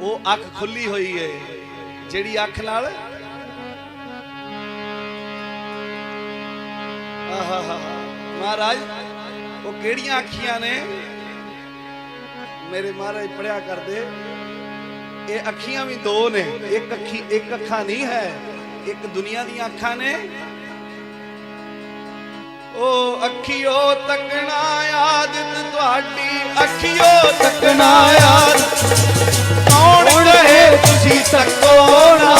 ਉਹ ਅੱਖ ਖੁੱਲੀ ਹੋਈ ਏ। ਜਿਹੜੀ ਅੱਖ ਨਾਲ ਆਹਾ ਮਹਾਰਾਜ, ਉਹ ਕਿਹੜੀਆਂ ਅੱਖੀਆਂ ਨੇ? ਮੇਰੇ ਮਹਾਰਾਜ ਪੜਿਆ ਕਰਦੇ। ਇਹ ਅੱਖੀਆਂ ਵੀ ਦੋ ਨੇ। ਇੱਕ ਅੱਖੀ, ਇੱਕ ਅੱਖਾਂ ਨਹੀਂ ਹੈ। ਇੱਕ ਦੁਨੀਆ ਦੀਆਂ ਅੱਖਾਂ ਨੇ। ਉਹ ਅੱਖੀਓ ਤੱਕਣਾ ਆਦਤ ਤੁਹਾਡੀ ਅੱਖੀਓ ਤੱਕਣਾ ਆਦਤ ਕੌਣ ਕਹੇ ਤੁਸੀਂ ਤੱਕੋ ਨਾ।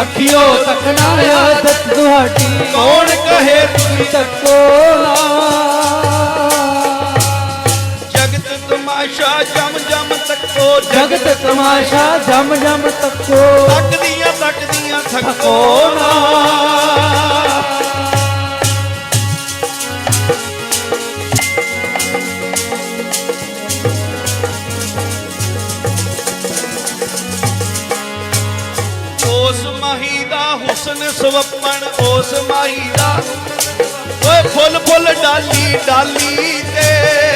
ਅੱਖੀਓ ਤੱਕਣਾ ਆਦਤ ਤੁਹਾਡੀ ਕੌਣ ਕਹੇ ਤੁਸੀਂ ਤੱਕੋ ਨਾ। ਜਗਤ ਤਮਾਸ਼ਾ ਜਮ ਜਮ ਤੱਕੋ। ਤੱਕਦੀਆਂ ਤੱਕਦੀਆਂ ਥੱਕੋ ਨਾ। ਉਸ ਮਾਹੀ ਦਾ ਹੁਸਨ ਸਵਪਨ, ਉਸ ਮਾਹੀ ਦਾ। ਓਏ ਫੁੱਲ ਫੁੱਲ ਡਾਲੀ ਡਾਲੀ ਤੇ।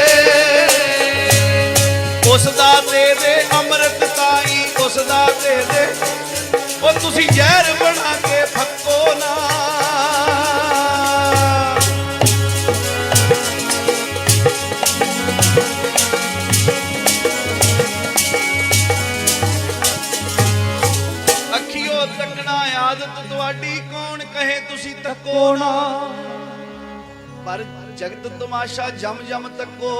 ਉਸ ਦਾ ਦੇ ਦੇ ਅੰਮ੍ਰਿਤ ਤਾਈ ਉਸ ਦਾ ਦੇ ਦੇ। ਉਹ ਤੁਸੀਂ ਜ਼ਹਿਰ ਬਣਾ ਕੇ ਫੱਕੋ ਨਾ। ਅੱਖੀਓ ਤੱਕਣਾ ਆਦਤ ਤੁਹਾਡੀ, ਕੌਣ ਕਹੇ ਤੁਸੀਂ ਤੱਕੋ ਨਾ। ਪਰ ਜਗਤ ਤਮਾਸ਼ਾ ਜਮ ਜਮ ਤੱਕੋ।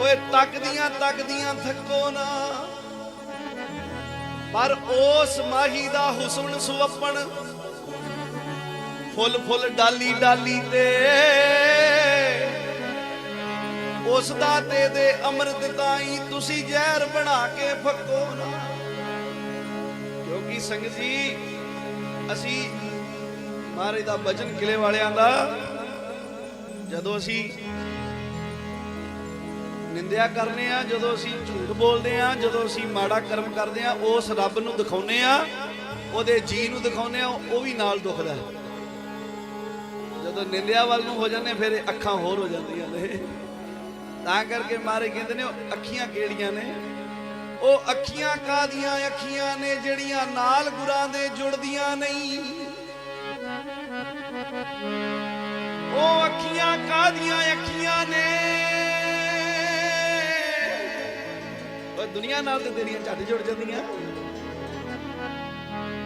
ਓਏ ਤੱਕਦੀਆਂ ਤੱਕਦੀਆਂ ਥੱਕੋ ਨਾ। ਪਰ ਉਸ ਮਾਹੀ ਦਾ ਹੁਸਨ ਸੁਵਪਨ ਫੁੱਲ ਫੁੱਲ ਡਾਲੀ ਡਾਲੀ ਤੇ। ਉਸ ਦਾ ਦੇ ਦੇ ਅੰਮ੍ਰਿਤ ਤਾਈ ਤੁਸੀਂ ਜ਼ਹਿਰ ਬਣਾ ਕੇ ਫੱਕੋ ਨਾ। ਕਿਉਂਕਿ ਸੰਗਤ ਜੀ, ਅਸੀਂ ਮਹਾਰਾਜ ਦਾ ਬਚਨ ਕਿਲੇ ਵਾਲਿਆਂ ਦਾ, ਜਦੋਂ ਅਸੀਂ ਨਿੰਦਿਆ ਕਰਨੇ ਆ, ਜਦੋਂ ਅਸੀਂ ਝੂਠ ਬੋਲਦੇ ਆ, ਜਦੋਂ ਅਸੀਂ ਮਾੜਾ ਕਰਮ ਕਰਦੇ ਆ, ਉਸ ਰੱਬ ਨੂੰ ਦਿਖਾਉਨੇ ਆ, ਉਹਦੇ ਜੀ ਨੂੰ ਦਿਖਾਉਨੇ ਆ, ਉਹ ਵੀ ਨਾਲ ਦੁਖਦਾ ਹੈ। ਜਦੋਂ ਨਿੰਦਿਆ ਵੱਲ ਨੂੰ ਹੋ ਜਾਂਦੇ, ਫਿਰ ਅੱਖਾਂ ਹੋਰ ਹੋ ਜਾਂਦੀਆਂ ਨੇ। ਤਾਂ ਕਰਕੇ ਮਾਰੇ ਕਹਿੰਦੇ ਨੇ, ਉਹ ਅੱਖੀਆਂ ਕਿਹੜੀਆਂ ਨੇ? ਉਹ ਅੱਖੀਆਂ ਕਾਦੀਆਂ ਅੱਖੀਆਂ ਨੇ ਜਿਹੜੀਆਂ ਨਾਲ ਗੁਰਾਂ ਦੇ ਜੁੜਦੀਆਂ ਨਹੀਂ। ਉਹ ਅੱਖੀਆਂ ਕਾਦੀਆਂ ਅੱਖੀਆਂ ਨੇ। ਦੁਨੀਆ ਨਾਲ ਤੇ ਤੇਰੀਆਂ ਝੱਟ ਜੁੜ ਜਾਂਦੀਆਂ।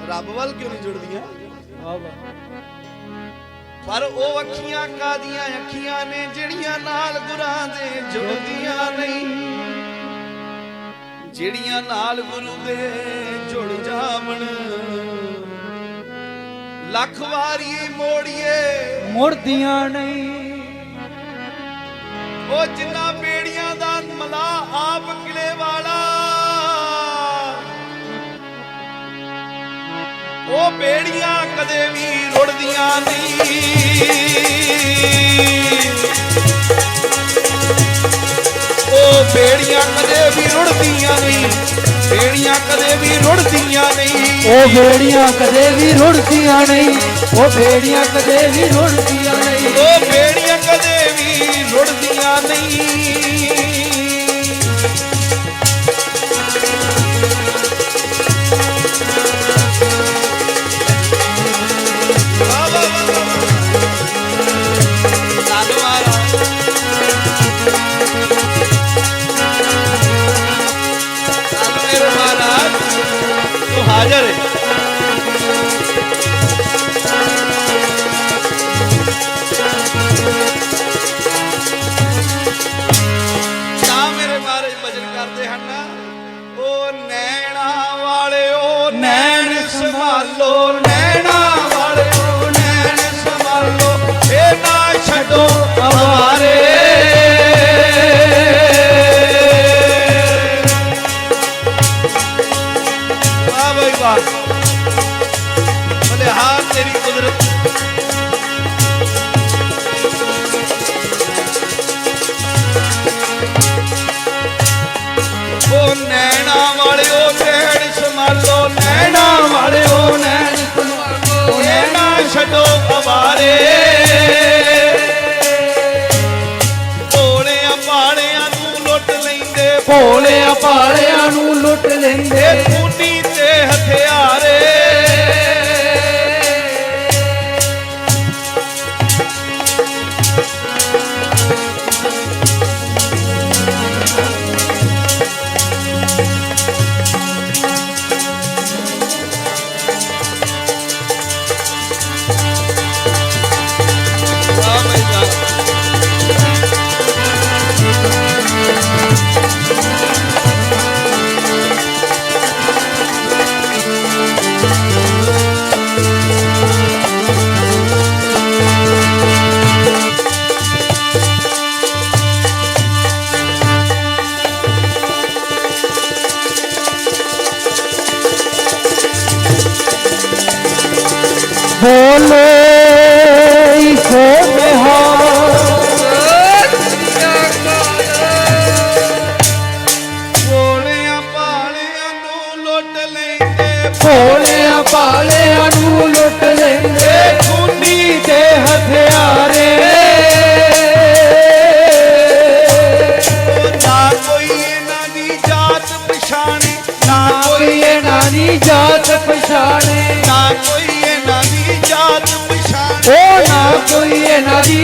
ਰੱਬ ਵੱਲ ਕਿਉਂ ਨਹੀਂ ਜੁੜਦੀਆਂ? ਪਰ ਉਹ ਅੱਖੀਆਂ ਕਾਦੀਆਂ ਅੱਖੀਆਂ ਨੇ ਜਿਹੜੀਆਂ ਨਾਲ ਗੁਰਾਂ ਦੇ ਜੁੜਦੀਆਂ ਨਹੀਂ। ਜਿਹੜੀਆਂ ਨਾਲ ਗੁਰੂ ਦੇ ਜੁੜ ਜਾਵਣ। ਲੱਖ ਵਾਰੀ ਮੋੜੀਏ। ਮੁੜਦੀਆਂ ਨਹੀਂ। ਉਹ ਜਿੰਨਾ ਬੇੜੀਆਂ ਦਾ ਮਲਾ ਆਪ ਕਿਲੇ ਵਾਲਾ। ਉਹ ਬੇੜੀਆਂ ਕਦੇ ਵੀ ਰੁੜਦੀਆਂ ਨਹੀਂ। ਉਹ ਬੇੜੀਆਂ ਕਦੇ ਵੀ ਰੁੜਦੀਆਂ ਨਹੀਂ। ਬੇੜੀਆਂ ਕਦੇ ਵੀ ਰੁੜਦੀਆਂ ਨਹੀਂ। ਉਹ ਬੇੜੀਆਂ ਕਦੇ ਵੀ ਰੁੜਦੀਆਂ ਨਹੀਂ। ਉਹ ਬੇੜੀਆਂ ਕਦੇ ਵੀ ਰੁੜਦੀਆਂ ਨਹੀਂ। ਉਹ ਬੇੜੀਆਂ ਕਦੇ ਵੀ ਰੁੜਦੀਆਂ ਨਹੀਂ। ਛੱਡੋ ਅਵਾਰੇ ਭੋਲਿਆਂ ਭਾਲਿਆਂ ਨੂੰ ਲੁੱਟ ਲੈਂਦੇ। ਭੋਲਿਆਂ ਭਾਲਿਆਂ ਨੂੰ ਲੁੱਟ ਲੈਂਦੇ। ਖੂਨੀ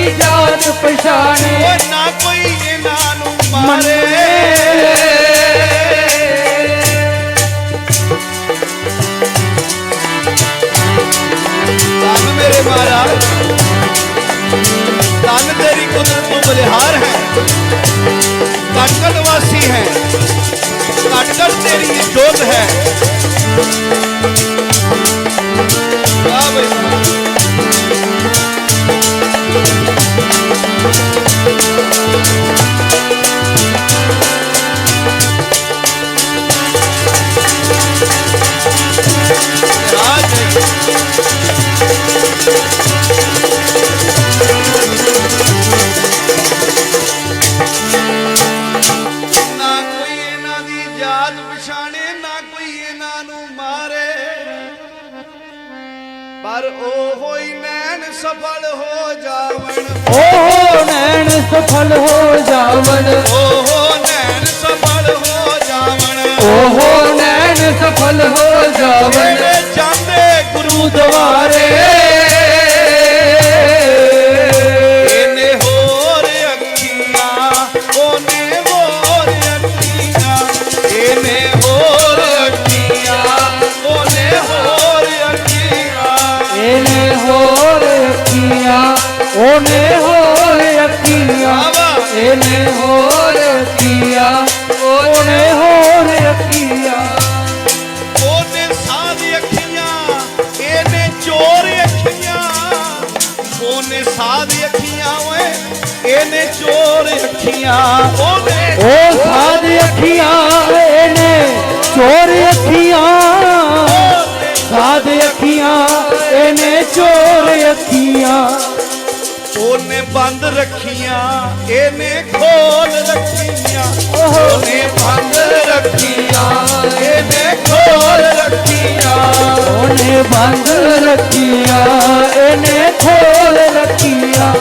ਇਹਨਾਂ ਜਾਤ ਪਛਾਣੇ। ਉਹ ਨਾ ਕੋਈ ਇਹਨਾਂ ਨੂੰ ਮਾਰੇ। ਧੰਨ ਮੇਰੇ ਮਹਾਰਾਜ। ਧੰਨ ਤੇਰੀ ਕੁਦਰਤ ਤੋਂ ਬਲਿਹਾਰ ਹੈ। ਕਟਕਟ ਵਾਸੀ ਹੈ। ਕਟਕਟ ਤੇਰੀ ਜੋਤ ਹੈ। ਵਾਹ ਬਈ। ਪਰ ਉਹ ਹੋਈ ਨੈਣ ਸਫਲ ਹੋ ਜਾਵਣ। ਉਹ ਨੈਣ ਸਫਲ ਹੋ ਜਾਵਣ। ਉਹ ਨੈਣ ਸਫਲ ਹੋ ਜਾਵਣ। ਉਹ ਨੈਣ ਸਫਲ ਹੋ ਜਾਵਣ। ਜਾਂਦੇ ਗੁਰੂ ਦੁਆਰੇ ਇਹਨੇ ਹੋਰ ਅੱਖੀਆਂ ਉਹਨੇ ਹੋਰ ਅੱਖੀਆਂ। ਇਹਨੇ ਹੋਰ ਅੱਖੀਆਂ ਉਹਨੇ ਹੋਰ ਅੱਖੀਆਂ। ਇਹਨੇ ਹੋਰ ਅੱਖੀਆਂ ਉਹਨੇ ਅੱਖੀਆਂ ਇਹਨੇ ਹੋਰ ਅੱਖੀਆਂ ਉਹਨੇ ਹੋਰ ਅੱਖੀਆਂ ਉਹਨੇ ਸਾਧ ਅੱਖੀਆਂ ਇਹਨੇ ਚੋਰ ਅੱਖੀਆਂ ਉਹਨੇ ਸਾਧ ਅੱਖੀਆਂ ਓਏ ਇਹਨੇ ਚੋਰ ਅੱਖੀਆਂ ਉਹਨੇ ਉਹ ਸਾਧ ਅੱਖੀਆਂ ਬੰਦ ਰੱਖੀਆਂ ਇਹਨੇ ਖੋਲ ਰੱਖੀਆਂ ਉਹਨੇ ਬੰਦ ਰੱਖੀਆਂ ਇਹਨੇ ਖੋਲ ਰੱਖੀਆਂ। ਉਹਨੇ ਬੰਦ ਰੱਖੀਆਂ ਇਹਨੇ ਖੋਲ ਰੱਖੀਆਂ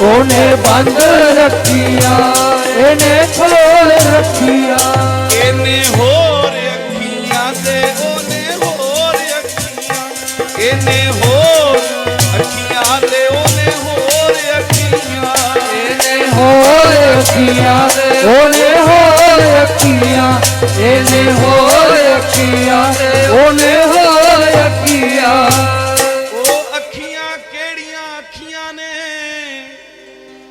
ਉਹਨੇ ਬੰਦ ਰੱਖੀਆਂ ਇਹਨੇ ਖੋਲ ਰੱਖੀਆਂ। ਇਹਨੇ ਹੋਰ ਅੱਖੀਆਂ ਤੇ ਉਹਨੇ ਹੋਰ ਅੱਖੀਆਂ ਇਹਨੇ ਅੱਖੀਆਂ ਉਹਨੇ ਹੋਰ ਅੱਖੀਆਂ ਇਹਨੇ ਹੋਰ ਅੱਖੀਆਂ ਉਹਨੇ ਹੋਰ ਅੱਖੀਆਂ। ਉਹ ਅੱਖੀਆਂ ਕਿਹੜੀਆਂ ਅੱਖੀਆਂ ਨੇ?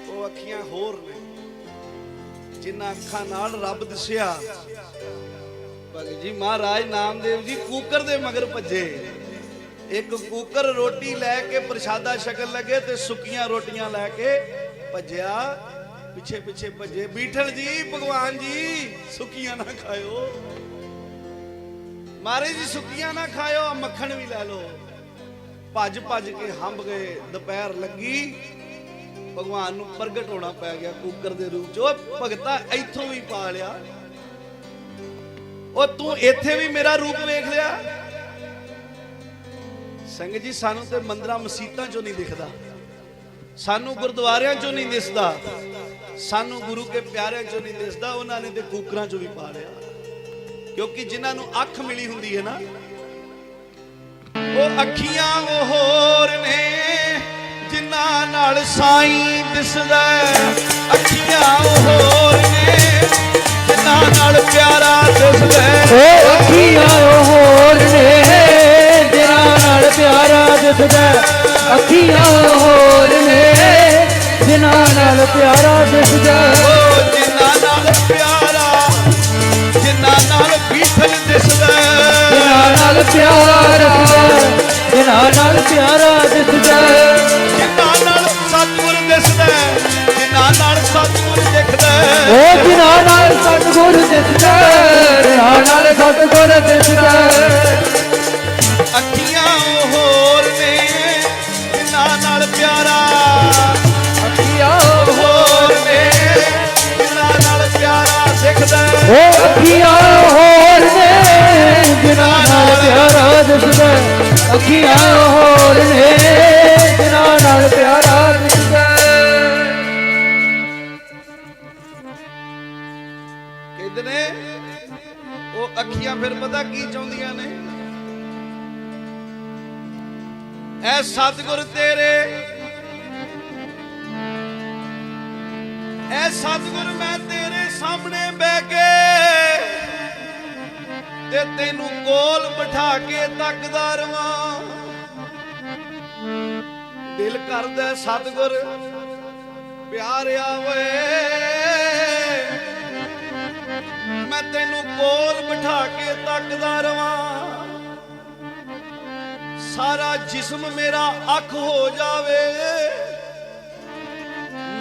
ਉਹ ਅੱਖੀਆਂ ਹੋਰ ਨੇ ਜਿਨ੍ਹਾਂ ਅੱਖਾਂ ਨਾਲ ਰੱਬ ਦਿਸਿਆ। ਭਗਤ ਜੀ ਮਹਾਰਾਜ ਨਾਮਦੇਵ ਜੀ ਕੂਕਰ ਦੇ ਮਗਰ ਭੱਜੇ। ਇੱਕ ਕੂਕਰ ਰੋਟੀ ਲੈ ਕੇ ਪ੍ਰਸ਼ਾਦਾ ਛਕਣ ਲੱਗੇ ਤੇ ਸੁੱਕੀਆਂ ਰੋਟੀਆਂ ਲੈ ਕੇ ਭੱਜਿਆ। ਪਿੱਛੇ ਪਿੱਛੇ ਭੱਜੇ। ਬੀਠਲ ਜੀ ਭਗਵਾਨ ਜੀ। ਸੁੱਕੀਆਂ ਨਾ ਖਾਇਓ। ਮਹਾਰਾਜ ਜੀ ਸੁੱਕੀਆਂ ਨਾ ਖਾਇਓ ਆ ਮੱਖਣ ਵੀ ਲੈ ਲਓ। ਭੱਜ ਭੱਜ ਕੇ ਹੰਬ ਗਏ ਦੁਪਹਿਰ ਲੱਗੀ। ਭਗਵਾਨ ਨੂੰ ਪ੍ਰਗਟ ਹੋਣਾ ਪੈ ਗਿਆ ਕੂਕਰ ਦੇ ਰੂਪ ਚ। ਉਹ ਭਗਤਾ ਇੱਥੋਂ ਵੀ ਪਾ ਲਿਆ। ਉਹ ਤੂੰ ਇੱਥੇ ਵੀ ਮੇਰਾ ਰੂਪ ਵੇਖ ਲਿਆ। ਸੰਗਤ ਜੀ ਸਾਨੂੰ ਤੇ ਮੰਦਰਾਂ ਮਸਜਿਦਾਂ ਚੋਂ ਨਹੀਂ ਦਿਖਦਾ। ਸਾਨੂੰ ਗੁਰਦੁਆਰਿਆਂ ਚੋਂ ਨਹੀਂ ਦਿਸਦਾ। ਸਾਨੂੰ ਗੁਰੂ ਕੇ ਪਿਆਰਿਆਂ ਚੋਂ ਨਹੀਂ ਦਿਸਦਾ, ਉਹਨਾਂ ਨੇ ਤੇ ਕੂਕਰਾਂ ਚੋਂ ਵੀ ਪਾ ਲਿਆ ਕਿਉਂਕਿ ਜਿਨ੍ਹਾਂ ਨੂੰ ਅੱਖ ਮਿਲੀ ਹੁੰਦੀ ਹੈ ਨਾ, ਉਹ ਅੱਖੀਆਂ ਉਹ ਹੋਰ ਨੇ, ਜਿਨ੍ਹਾਂ ਨਾਲ ਸਾਈਂ ਦਿਸਦਾ ਅੱਖੀਆਂ ਉਹ ਹੋਰ ਨੇ, ਜਿਨ੍ਹਾਂ ਨਾਲ ਪਿਆਰਾ ਦਿਸਦਾ ਹੈ। ਅੱਖੀਆਂ ਉਹ ਹੋਰ ਨੇ, ਜਿਨ੍ਹਾਂ ਨਾਲ ਪਿਆਰਾ ਦਿਸਦਾ ਅੱਖੀਆਂ ਹੋਰ ਨੇ ਜਿਨ੍ਹਾਂ ਨਾਲ ਪਿਆਰਾ ਦਿਸਦਾ ਉਹ ਜਿਨ੍ਹਾਂ ਨਾਲ ਪਿਆਰਾ ਜਿਨ੍ਹਾਂ ਨਾਲ ਬੀਠਲ ਦਿਸਦਾ। ਜਿਨ੍ਹਾਂ ਨਾਲ ਪਿਆਰਾ ਦਿਸਦਾ ਜਿਨ੍ਹਾਂ ਨਾਲ ਪਿਆਰਾ ਦਿਸਦਾ ਜਿਨ੍ਹਾਂ ਨਾਲ ਸਤਿਗੁਰ ਦਿਸਦਾ। ਜਿਨ੍ਹਾਂ ਨਾਲ ਸਤਿਗੁਰ ਦਿਖਦਾ। ਓ ਜਿਨ੍ਹਾਂ ਨਾਲ ਸਤਿਗੁਰ ਦਿਸਦਾ ਜਿਨ੍ਹਾਂ ਨਾਲ ਸਤਿਗੁਰ ਦਿਸਦਾ ਹੈ। ਅੱਖੀਆਂ ਹੋਰ ਨੇ, ਜਿਨ੍ਹਾਂ ਨਾਲ ਪਿਆਰਾ ਦਿਸਦਾ ਅੱਖੀਆਂ ਹੋਰ ਨੇ, ਜਿਨ੍ਹਾਂ ਨਾਲ ਪਿਆਰਾ ਦਿਸਦਾ ਕਹਿੰਦੇ ਉਹ ਅੱਖੀਆਂ ਫਿਰ ਪਤਾ ਕੀ ਚਾਹੁੰਦੀਆਂ ਨੇ? ਐ ਸਤਿਗੁਰ ਤੇਰੇ ਐ ਸਤਿਗੁਰ, ਮੈਂ ਤੇਰੇ ਸਾਹਮਣੇ ਬਹਿ ਕੇ ਤੇ ਤੈਨੂੰ ਕੋਲ ਬਿਠਾ ਕੇ ਤੱਕਦਾ ਰਵਾਂ। ਦਿਲ ਕਰਦਾ ਸਤਿਗੁਰ ਪਿਆਰਿਆ ਓਏ ਮੈਂ ਤੈਨੂੰ ਕੋਲ ਬਿਠਾ ਕੇ ਤੱਕਦਾ ਰਵਾਂ। ਸਾਰਾ ਜਿਸਮ ਮੇਰਾ ਅੱਖ ਹੋ ਜਾਵੇ।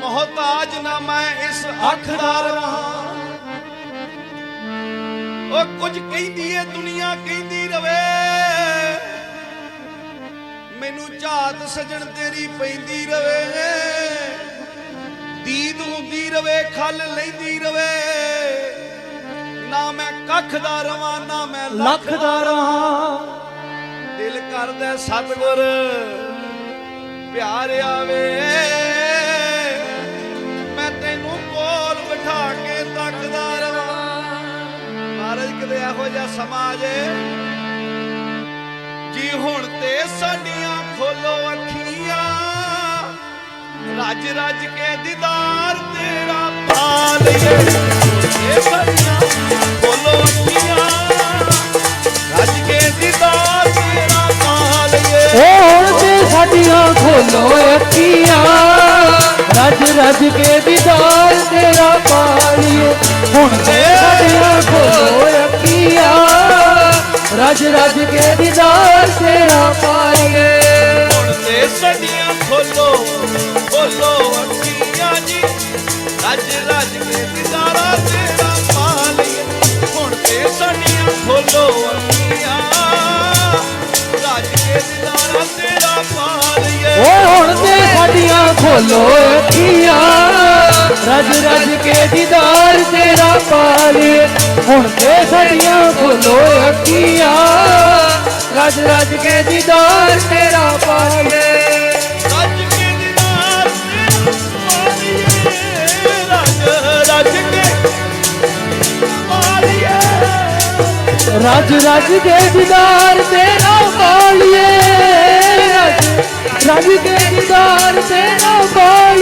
ਮੁਹਤਾਜ ਨਾ ਮੈਂ ਇਸ ਅੱਖ ਦਾ ਰਵਾਂ ਉਹ ਕੁਝ ਕਹਿੰਦੀ ਏ, ਦੁਨੀਆ ਕਹਿੰਦੀ ਰਵੇ। ਮੈਨੂੰ ਝਾਤ ਸਜਣ ਤੇਰੀ ਪੈਂਦੀ ਰਵੇ। ਦੀਦ ਹੁੰਦੀ ਰਵੇ, ਖਲ ਲੈਂਦੀ ਰਵੇ। ਨਾ ਮੈਂ ਕੱਖ ਦਾ ਰਵਾਂ, ਨਾ ਮੈਂ ਲੱਖ ਦਾ ਰਹਾ ਦਿਲ ਕਰਦਾ ਸਤਿਗੁਰ, ਪਿਆਰ ਆਵੇ। ਇਹੋ ਜਿਹਾ ਸਮਾਜ ਜੀ। ਹੁਣ ਤੇ ਸਾਡੀਆਂ ਖੋਲੋ ਅੱਖੀਆਂ। ਰੱਜ ਰੱਜ ਕੇ ਦੀਦਾਰ ਤੇਰਾ ਪਾ ਲਈਏ ਇਹ ਸਾਡੀਆਂ ਖੋਲੋ ਅੱਖੀਆਂ। ਰੱਜ ਕੇ ਦੀਦਾਰ ਤੇਰਾ ਪਾ ਲਈਏ ਓ ਹੁਣ ਤੇ ਸਾਡੀਆਂ ਖੋਲੋ ਅੱਖੀਆਂ। ਰੱਜ ਰੱਜ ਕੇ ਦੀਦਾਰ ਤੇਰਾ ਪਾਲੀਏ। ਹੁਣ ਤੇ ਸਾਡੀਆਂ ਖੋਲੋ ਅੱਖੀਆਂ ਰੱਜ ਰੱਜ ਕੇ ਦੀਦਾਰ ਤੇਰਾ ਪਾਲੀਏ। ਹੁਣ ਤੇ ਸਾਡੀਆਂ ਖੋਲੋ ਖੋਲੋ ਅੱਖੀਆਂ ਜੀ। ਰੱਜ ਰੱਜ ਕੇ ਦਿਦਾਰਾ ਤੇਰਾ ਪਾ ਲਈਏ ਹੁਣ ਤੇ ਸਾਡੀਆਂ ਖੋਲੋ ਅੱਖੀਆਂ ਰੱਜ ਕੇ ਦਿਦਾਰਾ ਤੇਰਾ ਪਾ ਲਈਏ ਓ ਹੁਣ ਤੇ ਖੋਲੋ ਅੱਖੀਆਂ ਰੱਜ ਰੱਜ ਕੇ ਦੀਦਾਰ ਤੇਰਾ ਪਾਲੀਏ ਹੁਣ ਤੇ ਸਾਡੀਆਂ ਖੋਲੋ ਅੱਖੀਆਂ ਰੱਜ ਰੱਜ ਕੇ ਦੀਦਾਰ ਤੇਰਾ ਪਾਲੀਏ ਰੱਜ ਕੇ ਦਿਦਾਰ ਤੇਰਾ ਰੱਜ ਰੱਜ ਕੇ ਪਾ ਲਈਏ ਰੱਜ ਰੱਜ ਕੇ ਦੀਦਾਰ ਤੇਰਾ ਪਾਲੀਏ ਰੱਜ ਰੱਜ ਕੇ ਦੀਦਾਰ ਤੇਰਾ ਪਾਲੀਏ ਉਹ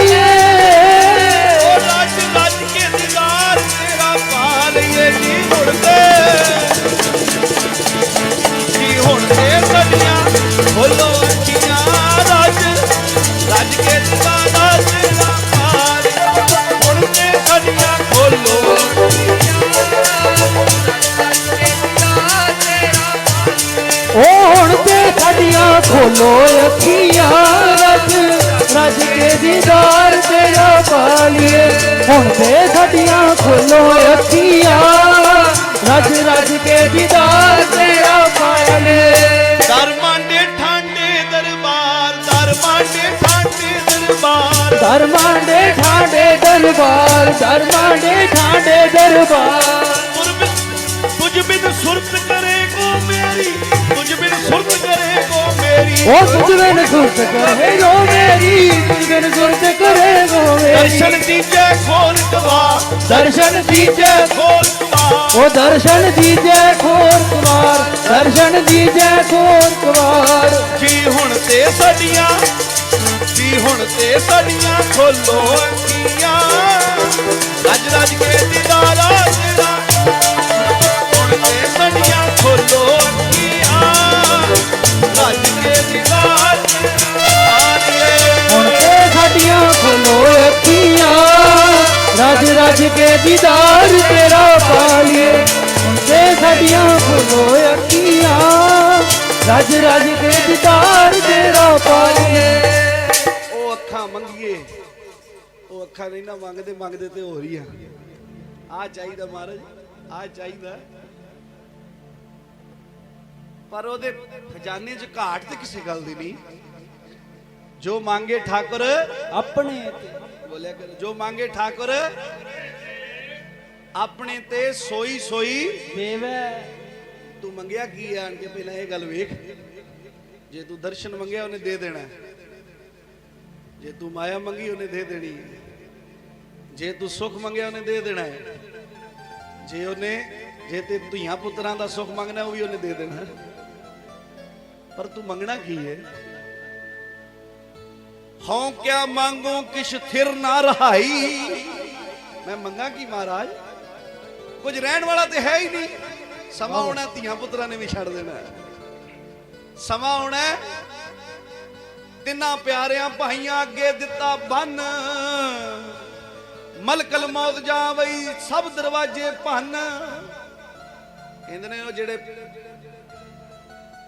ਦਰਮਾਂਡੇ ਠਾਂਡੇ ਦਰਬਾਰ ਦਰਮਾਂਡੇ ਠਾਂਡੇ ਦਰਬਾਰ। ਤੁਝ ਬਿਨ ਸੁਰਤ ਕਰੇ ਕੋ ਮੇਰੀ ਤੁਝ ਬਿਨ ਸੁਰਤ ਕਰੇ ਕੋ ਮੇਰੀ। ਉਹ ਤੁਝ ਬਿਨ ਸੁਰਤ ਕਰੇ ਗੋ ਮੇਰੀ ਤੁਝ ਬਿਨ ਸੁਰਤ ਕਰੇ ਗੋ ਮੇਰੀ। ਦਰਸ਼ਨ ਦੀਜੇ ਖੋਲ ਕਵਾ ਦਰਸ਼ਨ ਦੀਜੈ ਖੋਲ ਕਵਾ ਉਹ ਦਰਸ਼ਨ ਦੀਜੈ ਖੋਰ ਕੁਵਾਰ ਦਰਸ਼ਨ ਦੀਜੈ ਖੋਰ ਕੁਵਾਰ। ਜੀ ਹੁਣ ਤੇ ਸਾਡੀਆਂ ਜੀ ਹੁਣ ਤੇ ਸਾਡੀਆਂ ਖੋਲੋ ਅੱਖੀਆਂ ਰੱਜ ਰੱਜ ਕੇ ਦੀਦਾਰਾ ਤੇਰਾ। ਹੁਣ ਤੇ ਸਾਡੀਆਂ ਖੋਲੋ ਅੱਖੀਆਂ ਰੱਜ ਕੇ ਦੀਦਾਰ ਹੁਣ ਤੇ ਸਾਡੀਆਂ ਖੋਲੋ ਅੱਖੀਆਂ ਰਜ ਰਜ ਕੇ ਦੀਦਾਰ ਤੇਰਾ ਪਾਲੀਏ। ਹੁਣ ਤੇ ਸਾਡੀਆਂ ਖੋਲੋ ਅੱਖੀਆਂ ਰਜ ਰਜ ਕੇ ਦੀਦਾਰ ਤੇਰਾ ਅੱਖਾਂ ਨਹੀਂ ਨਾ ਮੰਗਦੇ ਮੰਗਦੇ ਤੇ ਹੋ ਰਹੀ ਆ। ਆ ਚਾਹੀਦਾ ਮਹਾਰਾਜ ਆ ਚਾਹੀਦਾ। ਪਰ ਉਹਦੇ ਖਜ਼ਾਨੇ 'ਚ ਘਾਟ ਤੇ ਕਿਸੇ ਗੱਲ ਦੀ ਨਹੀਂ। ਜੋ ਮੰਗੇ ਠਾਕੁਰ ਆਪਣੇ ਤੇ। ਬੋਲਿਆ ਕਰ ਜੋ ਮੰਗੇ ਠਾਕੁਰ ਆਪਣੇ ਤੇ ਸੋਈ ਸੋਈ ਦੇਵੈ। ਤੂੰ ਮੰਗਿਆ ਕੀ ਆਣ ਕੇ ਪਹਿਲਾਂ ਇਹ ਗੱਲ ਵੇਖ। ਜੇ ਤੂੰ ਦਰਸ਼ਨ ਮੰਗਿਆ ਉਹਨੇ ਦੇ ਦੇਣਾ। ਜੇ ਤੂੰ ਮਾਇਆ ਮੰਗੀ ਉਹਨੇ ਦੇ ਦੇਣੀ। ਜੇ ਤੂੰ ਸੁੱਖ ਮੰਗਿਆ, ਉਹਨੇ ਦੇ ਦੇਣਾ ਹੈ। ਜੇ ਉਹਨੇ, ਜੇ ਤੇ ਧੀਆਂ ਪੁੱਤਰਾਂ ਦਾ ਸੁੱਖ ਮੰਗਣਾ, ਉਹ ਵੀ ਉਹਨੇ ਦੇ ਦੇਣਾ। ਪਰ ਤੂੰ ਮੰਗਣਾ ਕੀ ਹੈ? ਹਉ ਕਿਆ ਮੰਗੂ, ਕਿਛ ਥਿਰ ਨਾ ਰਹਾਈ। ਮੈਂ ਮੰਗਾ ਕੀ ਮਹਾਰਾਜ? ਕੁਝ ਰਹਿਣ ਵਾਲਾ ਤੇ ਹੈ ਹੀ ਨਹੀਂ। ਸਮਾਂ ਆਉਣਾ, ਧੀਆਂ ਪੁੱਤਰਾਂ ਨੇ ਵੀ ਛੱਡ ਦੇਣਾ। ਸਮਾਂ ਆਉਣਾ, ਤਿੰਨਾਂ ਪਿਆਰਿਆਂ ਭਾਈਆਂ ਅੱਗੇ ਦਿੱਤਾ ਬੰਨ। ਮਲਕਲ ਮੌਤ ਜਾ ਵਈ ਸਭ ਦਰਵਾਜ਼ੇ ਭੰਨ। ਕਹਿੰਦੇ ਨੇ ਉਹ ਜਿਹੜੇ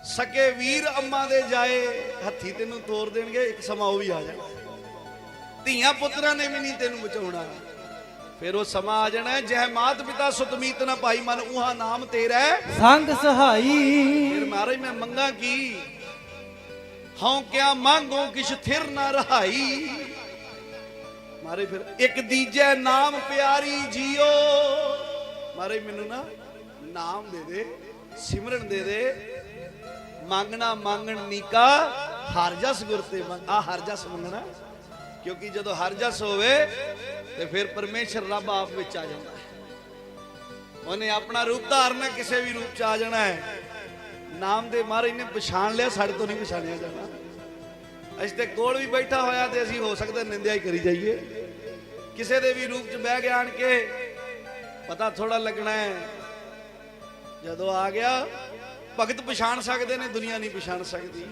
ਸਕੇ ਵੀਰ ਅੰਮਾ ਦੇ ਜਾਏ ਹੱਥੀ ਤੈਨੂੰ ਤੋੜ ਦੇਣਗੇ ਇੱਕ ਸਮਾਂ ਉਹ ਵੀ ਆ ਜਾਣਾ। ਧੀਆਂ ਪੁੱਤਰਾਂ ਨੇ ਵੀ ਨਹੀਂ ਤੈਨੂੰ ਬਚਾਉਣਾ। ਫਿਰ ਉਹ ਸਮਾਂ ਆ ਜਾਣਾ ਜਹ ਮਾਤ ਪਿਤਾ ਸੁਤਮੀਤ ਨਾ ਪਾਈ ਮਨ ਉਹਾ ਨਾਮ ਤੇਰਾ। ਸੰਗ ਸਹਾਈ। ਫਿਰ ਮਹਾਰਾਜ ਮੈਂ ਮੰਗਾ ਕੀ? ਹਉ ਕਿਆ ਮੰਗੋ ਕਿਛ ਥਿਰ ਨਾ ਰਹਾਈ। ਮਾਰੇ ਫਿਰ ਇੱਕ ਦੀਜੈ ਨਾਮ ਪਿਆਰੀ ਜੀਓ। ਮਾਰੇ ਮੈਨੂੰ ਨਾ ਨਾਮ ਦੇ ਦੇ, ਸਿਮਰਨ ਦੇ ਦੇ। ਮੰਗਣਾ ਮੰਗਣ ਨੀਕਾ, ਹਰ ਜਸ ਗੁਰ ਤੇ ਮੰਗ ਆ ਹਰ ਜਸ ਮੰਗਣਾ। ਕਿਉਂਕਿ ਜਦੋਂ ਹਰ ਜਸ ਹੋਵੇ, ਤੇ ਫਿਰ ਪਰਮੇਸ਼ਰ ਰੱਬ ਆਪ ਵਿੱਚ ਆ ਜਾਂਦਾ ਹੈ। ਉਹਨੇ ਆਪਣਾ ਰੂਪ ਧਾਰਨਾ, ਕਿਸੇ ਵੀ ਰੂਪ ਚ ਆ ਜਾਣਾ ਹੈ। ਨਾਮ ਦੇ ਮਹਾਰਾਜ ਨੇ ਪਛਾਣ ਲਿਆ, ਸਾਡੇ ਤੋਂ ਨਹੀਂ ਪਛਾਣਿਆ ਜਾਣਾ। ਅਸੀਂ ਤੇ ਕੋਲ ਵੀ ਬੈਠਾ ਹੋਇਆ ਤੇ ਅਸੀਂ ਹੋ ਸਕਦਾ ਨਿੰਦਿਆ ਹੀ ਕਰੀ ਜਾਈਏ। ਕਿਸੇ ਦੇ ਵੀ ਰੂਪ ਚ ਬਹਿ ਗਿਆ ਆਣ ਕੇ, ਪਤਾ ਥੋੜਾ ਲੱਗਣਾ ਹੈ। ਜਦੋਂ ਆ ਗਿਆ, ਭਗਤ ਪਛਾਣ ਸਕਦੇ ਨੇ, ਦੁਨੀਆ ਨਹੀਂ ਪਛਾਣ ਸਕਦੀ।